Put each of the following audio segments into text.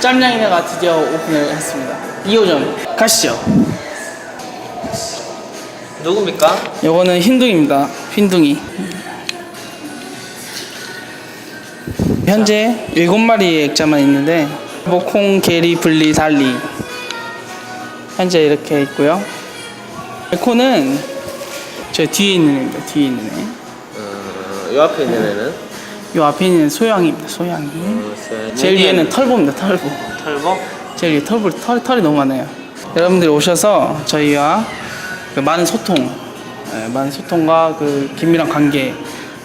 짬냥이네가 드디어 오픈을 했습니다. 2호점 가시죠. 누굽니까? 요거는 흰둥입니다. 흰둥이. 현재 7마리의 액자만 있는데 뭐 콩, 게리, 분리, 달리 현재 이렇게 있고요. 콩은 저 뒤에 있는 애입니다. 뒤에 있는 애. 어, 요 앞에 있는 애는 요 앞에 있는 소양입니다. 소양이. 어, 제일 위에는 털보입니다. 털보. 털보? 제일 위에 털보 털, 털이 너무 많아요. 여러분들이 오셔서 저희와 그 많은 소통, 예, 많은 소통과 그 긴밀한 관계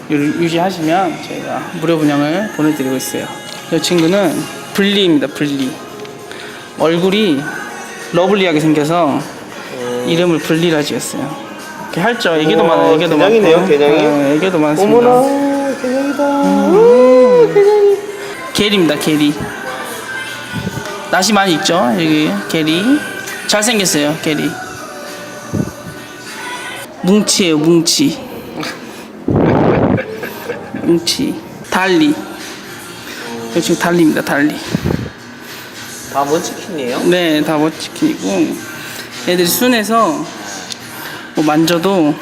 를 유지하시면 저희가 무료 분양을 보내드리고 있어요. 이 친구는 블리입니다. 블리. 얼굴이 러블리하게 생겨서 이름을 블리라 지었어요. 이렇게 할죠. 애기도 많아요. 애기도 개냥이네요, 많고. 개냥이. 어, 애기도 많습니다. 어머나 개냥이다. 게리입니다. 게리. 낯이 많이 있죠. 여기 게리. 잘생겼어요. 게리. 뭉치예요. 뭉치. 뭉치. 달리. 여기 지금 달리입니다. 달리. 다 먼치킨이에요? 네, 다 멋치킨이고 애들이 순해서 뭐 만져도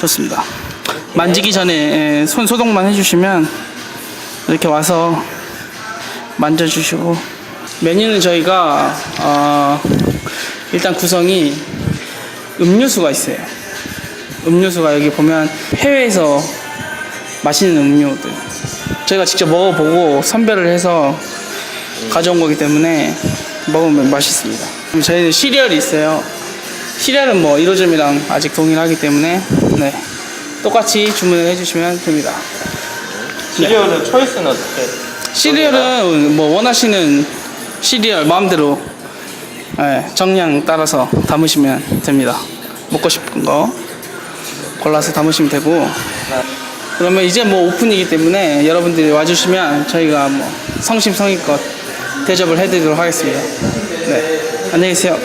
좋습니다. 만지기 전에 예, 손 소독만 해주시면 이렇게 와서 만져주시고 메뉴는 저희가 어, 일단 구성이 음료수가 있어요. 음료수가 여기 보면 해외에서 맛있는 음료들 저희가 직접 먹어보고 선별을 해서 가져온 거기 때문에 먹으면 맛있습니다. 저희는 시리얼이 있어요. 시리얼은 뭐 1호점이랑 아직 동일하기 때문에 네. 똑같이 주문을 해주시면 됩니다. 시리얼은 초이스는 어떻게? 시리얼은 뭐 원하시는 시리얼 마음대로 예, 정량 따라서 담으시면 됩니다. 먹고 싶은 거 골라서 담으시면 되고 그러면 이제 뭐 오픈이기 때문에 여러분들이 와주시면 저희가 뭐 성심성의껏 대접을 해드리도록 하겠습니다. 네, 안녕히 계세요.